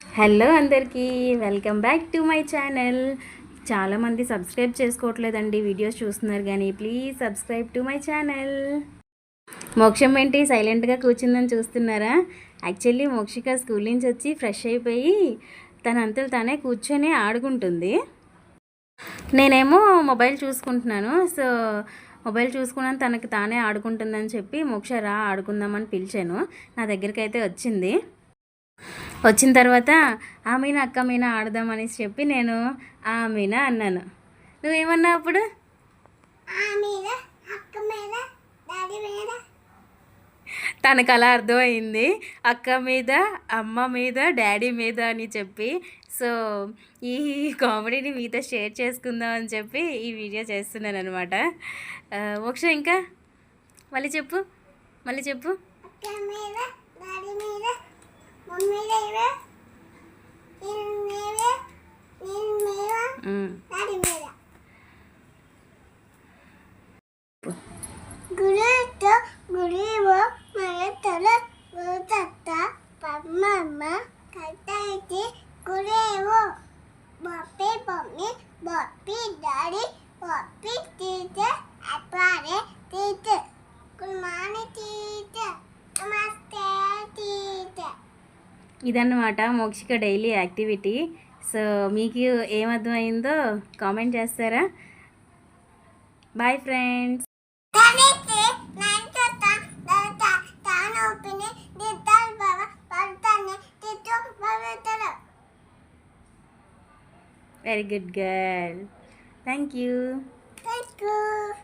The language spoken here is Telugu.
హలో అందరికీ welcome back to my channel. చాలామంది సబ్స్క్రైబ్ చేసుకోవట్లేదండి వీడియోస్ చూస్తున్నారు కానీ please subscribe to my channel. మోక్షం ఏంటి? సైలెంట్గా కూర్చుందని చూస్తున్నారా? యాక్చువల్లీ మోక్షిక స్కూల్ నుంచి వచ్చి ఫ్రెష్ అయిపోయి తన అంతలు తానే కూర్చొని ఆడుకుంటుంది. నేనేమో మొబైల్ చూసుకుంటున్నాను. సో మొబైల్ చూసుకున్నాను తనకు తానే ఆడుకుంటుందని చెప్పి మోక్ష రా ఆడుకుందామని పిలిచాను. నా దగ్గరికి అయితే వచ్చింది. వచ్చిన తర్వాత ఆ మీన అక్క మీన ఆడదామనేసి చెప్పి నేను ఆ మీన అన్నాను. నువ్వేమన్నావు అప్పుడు? తనకు అలా అర్థమైంది. అక్క మీద అమ్మ మీద డాడీ మీద అని చెప్పి. సో ఈ కామెడీని మీతో షేర్ చేసుకుందాం అని చెప్పి ఈ వీడియో చేస్తున్నాను అనమాట మోక్ష ఇంకా మళ్ళీ చెప్పు మళ్ళీ చెప్పు అక్క మీద డాడీ మీద మమ్మీ మీద నేను మీద నేను మీద ఉమ్. డాడీ మీద గురుతో గురువు మరతల గురుతత్త పమ్మమ్మ కట్టాయితే గురేవు. బొప్పి బొమ్మి బొప్పి డాడీ బొప్పి టీచర్ అప్పారే టీచర్ గుడ్ మార్నింగ్ టీచర్ నమస్తే టీచర్ ఇదన్నమాట మోక్షిక డైలీ యాక్టివిటీ. సో మీకు ఏమర్థమైందో కామెంట్ చేస్తారా? Bye friends. Very good girl. Thank you. Thank you.